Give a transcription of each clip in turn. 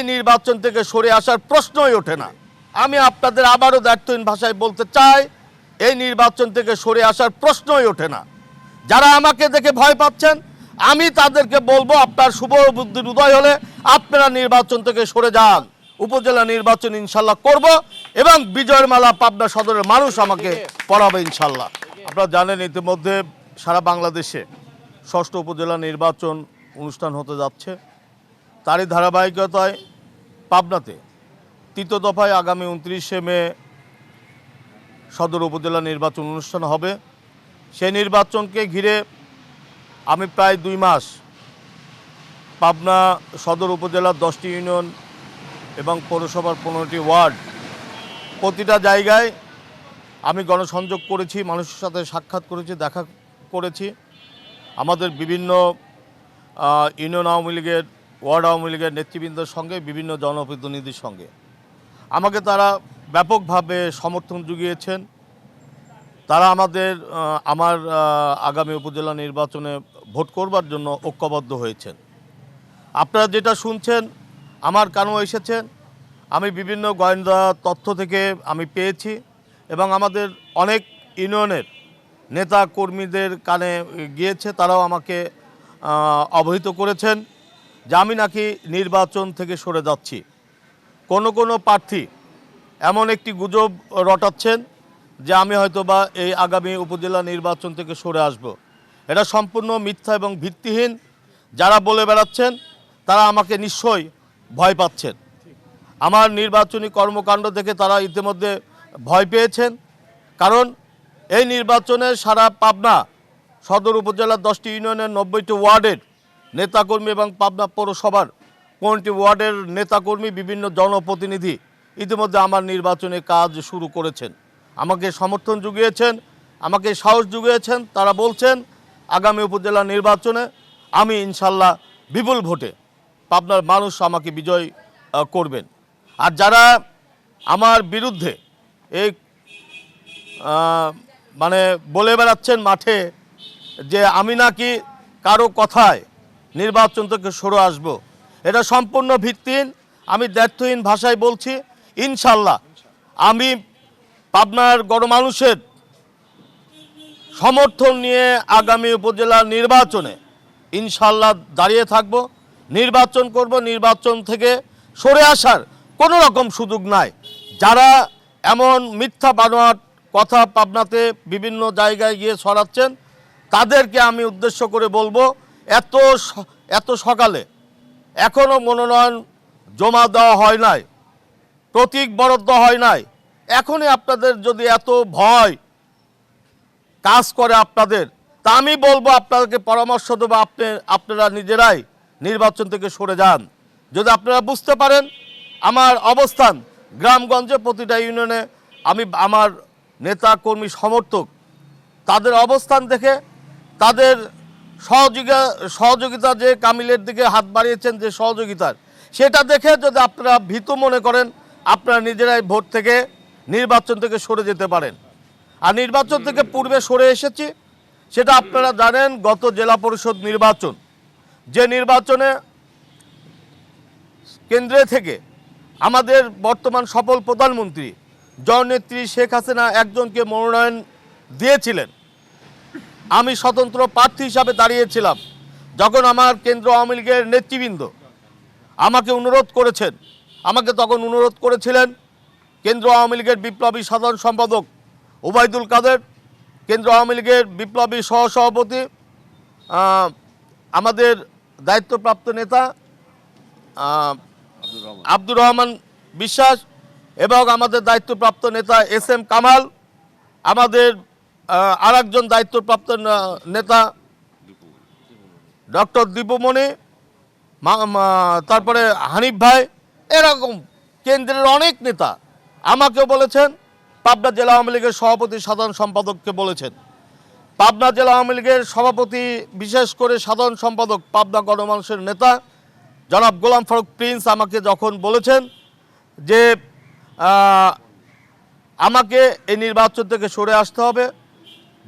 এই নির্বাচন থেকে সরে আসার প্রশ্নই ওঠে না। আমি আপনাদের আবারও দায়িত্বহীন ভাষায় বলতে চাই, এই নির্বাচন থেকে সরে আসার প্রশ্নই ওঠে না। যারা আমাকে দেখে ভয় পাচ্ছেন, আমি তাদেরকে বলব আপনার শুভ বুদ্ধির উদয় হলে আপনারা নির্বাচন থেকে সরে যান। উপজেলা নির্বাচন ইনশাল্লাহ করব এবং বিজয়ের মালা পাবনা সদরের মানুষ আমাকে পড়াবে ইনশাল্লাহ। আপনারা জানেন ইতিমধ্যে সারা বাংলাদেশে ষষ্ঠ উপজেলা নির্বাচন অনুষ্ঠান হতে যাচ্ছে। তারই ধারাবাহিকতায় পাবনাতে তৃতীয় দফায় আগামী উনত্রিশে মে সদর উপজেলা নির্বাচন অনুষ্ঠান হবে। সেই নির্বাচনকে ঘিরে আমি প্রায় দুই মাস পাবনা সদর উপজেলার দশটি ইউনিয়ন এবং পৌরসভার পনেরোটি ওয়ার্ড প্রতিটা জায়গায় আমি গণসংযোগ করেছি, মানুষের সাথে সাক্ষাৎ করেছি, দেখা করেছি। আমাদের বিভিন্ন ইউনিয়ন আওয়ামী লীগের ওয়ার্ড আওয়ামী লীগের নেতৃবৃন্দের সঙ্গে, বিভিন্ন জনপ্রতিনিধির সঙ্গে। আমাকে তারা ব্যাপকভাবে সমর্থন জুগিয়েছেন। তারা আমাদের আমার আগামী উপজেলা নির্বাচনে ভোট করবার জন্য ঐক্যবদ্ধ হয়েছেন। আপনারা যেটা শুনছেন, আমার কানও এসেছেন আমি বিভিন্ন গোয়েন্দা তথ্য থেকে আমি পেয়েছি এবং আমাদের অনেক ইউনিয়নের নেতা কর্মীদের কানে গিয়েছে, তারাও আমাকে অবহিত করেছেন। যে আমি নাকি নির্বাচন থেকে সরে যাচ্ছি। কোনো কোনো প্রার্থী এমন একটি গুজব রটাচ্ছেন যে আমি হয়তো বা এই আগামী উপজেলা নির্বাচন থেকে সরে আসব। এটা সম্পূর্ণ মিথ্যা এবং ভিত্তিহীন। যারা বলে বেড়াচ্ছেন, তারা আমাকে নিশ্চয়ই ভয় পাচ্ছেন। আমার নির্বাচনী কর্মকাণ্ড দেখে তারা ইতিমধ্যে ভয় পেয়েছেন। কারণ এই নির্বাচনে সারা পাবনা সদর উপজেলার দশটি ইউনিয়নের নব্বইটি ওয়ার্ডের নেতাকর্মী এবং পাবনা পৌরসভার পনেরোটি ওয়ার্ডের নেতাকর্মী বিভিন্ন জনপ্রতিনিধি ইতিমধ্যে আমার নির্বাচনে কাজ শুরু করেছেন। আমাকে সমর্থন জুগিয়েছেন আমাকে সাহস জুগিয়েছেন তারা বলছেন, আগামী উপজেলা নির্বাচনে আমি ইনশাল্লাহ বিপুল ভোটে পাবনার মানুষ আমাকে বিজয় করবেন। আর যারা আমার বিরুদ্ধে এই মানে বলে বেড়াচ্ছেন মাঠে যে আমি নাকি কারও কথায় নির্বাচন থেকে সরে আসব। এটা সম্পূর্ণ ভিত্তিহীন। আমি দায়িত্বহীন ভাষায় বলছি ইনশাল্লাহ আমি পাবনার গণমানুষের সমর্থন নিয়ে আগামী উপজেলা নির্বাচনে ইনশাল্লাহ দাঁড়িয়ে থাকব। নির্বাচন করব, নির্বাচন থেকে সরে আসার কোনো রকম সুযোগ নাই। যারা এমন মিথ্যা বানোয়াট কথা পাবনাতে বিভিন্ন জায়গায় গিয়ে ছড়াচ্ছেন, তাদেরকে আমি উদ্দেশ্য করে বলব এত এত সকালে এখনও মনোনয়ন জমা দেওয়া হয় নাই, প্রতীক বরাদ্দ হয় নাই। এখনই আপনাদের যদি এত ভয় কাজ করে আপনাদের, তা আমি বলব, আপনাদেরকে পরামর্শ দেবো, আপনি, আপনারা নিজেরাই নির্বাচন থেকে সরে যান। যদি আপনারা বুঝতে পারেন আমার অবস্থান, গ্রামগঞ্জে প্রতিটা ইউনিয়নে আমি, আমার নেতা কর্মী সমর্থক, তাদের অবস্থান দেখে তাদের সহযোগিতা সহযোগিতা যে কামিলের দিকে হাত বাড়িয়েছেন, যে সহযোগিতার, সেটা দেখে যদি আপনারা ভীত মনে করেন, আপনারা নিজেরাই ভোট থেকে নির্বাচন থেকে সরে যেতে পারেন। আর নির্বাচন থেকে পূর্বে সরে এসেছি, সেটা আপনারা জানেন, গত জেলা পরিষদ নির্বাচন। যে নির্বাচনে কেন্দ্রে থেকে আমাদের বর্তমান সফল প্রধানমন্ত্রী জননেত্রী শেখ হাসিনা একজনকে মনোনয়ন দিয়েছিলেন আমি স্বতন্ত্র প্রার্থী হিসাবে দাঁড়িয়েছিলাম যখন আমার কেন্দ্র আওয়ামী লীগের নেতৃবৃন্দ আমাকে অনুরোধ করেছেন আমাকে তখন অনুরোধ করেছিলেন কেন্দ্র আওয়ামী লীগের বিপ্লবী সাধারণ সম্পাদক ওবায়দুল কাদের কেন্দ্র আওয়ামী লীগের বিপ্লবী সহসভাপতি আমাদের দায়িত্বপ্রাপ্ত নেতা আব্দুর রহমান বিশ্বাস এবং আমাদের দায়িত্বপ্রাপ্ত নেতা এস এম কামাল আমাদের আর একজন দায়িত্বপ্রাপ্ত নেতা, ডক্টর দীপুমণি তারপরে হানিফ ভাই, এরকম কেন্দ্রের অনেক নেতা আমাকে বলেছেন, পাবনা জেলা আওয়ামী লীগের সভাপতি সাধারণ সম্পাদককে বলেছেন। পাবনা জেলা আওয়ামী লীগের সভাপতি, বিশেষ করে সাধারণ সম্পাদক, পাবনা গণমানুষের নেতা, জনাব গোলাম ফারুক প্রিন্স আমাকে যখন বলেছেন যে আমাকে এই নির্বাচন থেকে সরে আসতে হবে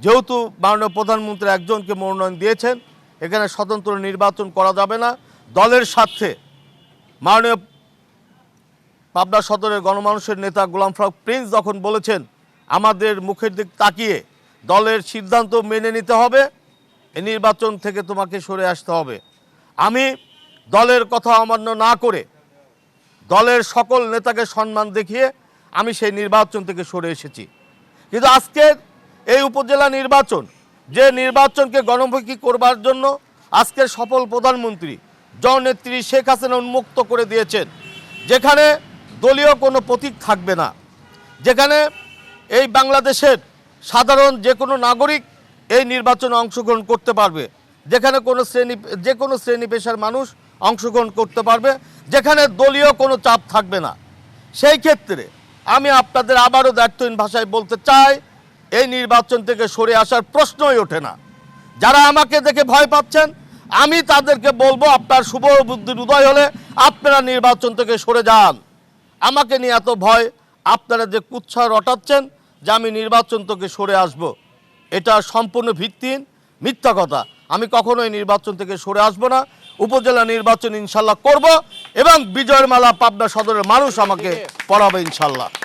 যেহেতু মাননীয় প্রধানমন্ত্রী একজনকে মনোনয়ন দিয়েছেন, এখানে স্বতন্ত্র নির্বাচন করা যাবে না। দলের স্বার্থে মাননীয় পাবনা সদরের গণমানুষের নেতা গোলাম ফারুক প্রিন্স যখন বলেছেন, আমাদের মুখের দিক তাকিয়ে দলের সিদ্ধান্ত মেনে নিতে হবে এই নির্বাচন থেকে তোমাকে সরে আসতে হবে। আমি দলের কথা অমান্য না করে দলের সকল নেতাকে সম্মান দেখিয়ে আমি সেই নির্বাচন থেকে সরে এসেছি। কিন্তু আজকের এই উপজেলা নির্বাচন, যে নির্বাচনকে গণমুখী করবার জন্য আজকের সফল প্রধানমন্ত্রী জননেত্রী শেখ হাসিনা উন্মুক্ত করে দিয়েছেন, যেখানে দলীয় কোনো প্রতীক থাকবে না, যেখানে এই বাংলাদেশের সাধারণ যে কোনো নাগরিক এই নির্বাচনে অংশগ্রহণ করতে পারবে, যেখানে কোনো শ্রেণি যে কোনো শ্রেণি পেশার মানুষ অংশগ্রহণ করতে পারবে, যেখানে দলীয় কোনো চাপ থাকবে না। সেই ক্ষেত্রে আমি আপনাদের আবারও দায়িত্বহীন ভাষায় বলতে চাই এই নির্বাচন থেকে সরে আসার প্রশ্নই ওঠে না। যারা আমাকে দেখে ভয় পাচ্ছেন, আমি তাদেরকে বলব, আপনার শুভ বুদ্ধির উদয় হলে আপনারা নির্বাচন থেকে সরে যান। আমাকে নিয়ে এত ভয়, আপনারা যে কুচ্ছা রটাচ্ছেন যে আমি নির্বাচন থেকে সরে আসব, এটা সম্পূর্ণ ভিত্তিহীন মিথ্যা কথা। আমি কখনোই নির্বাচন থেকে সরে আসব না। উপজেলা নির্বাচন ইনশাল্লাহ করব এবং বিজয়ের মালা পাবনা সদরের মানুষ আমাকে পড়াবে ইনশাল্লাহ।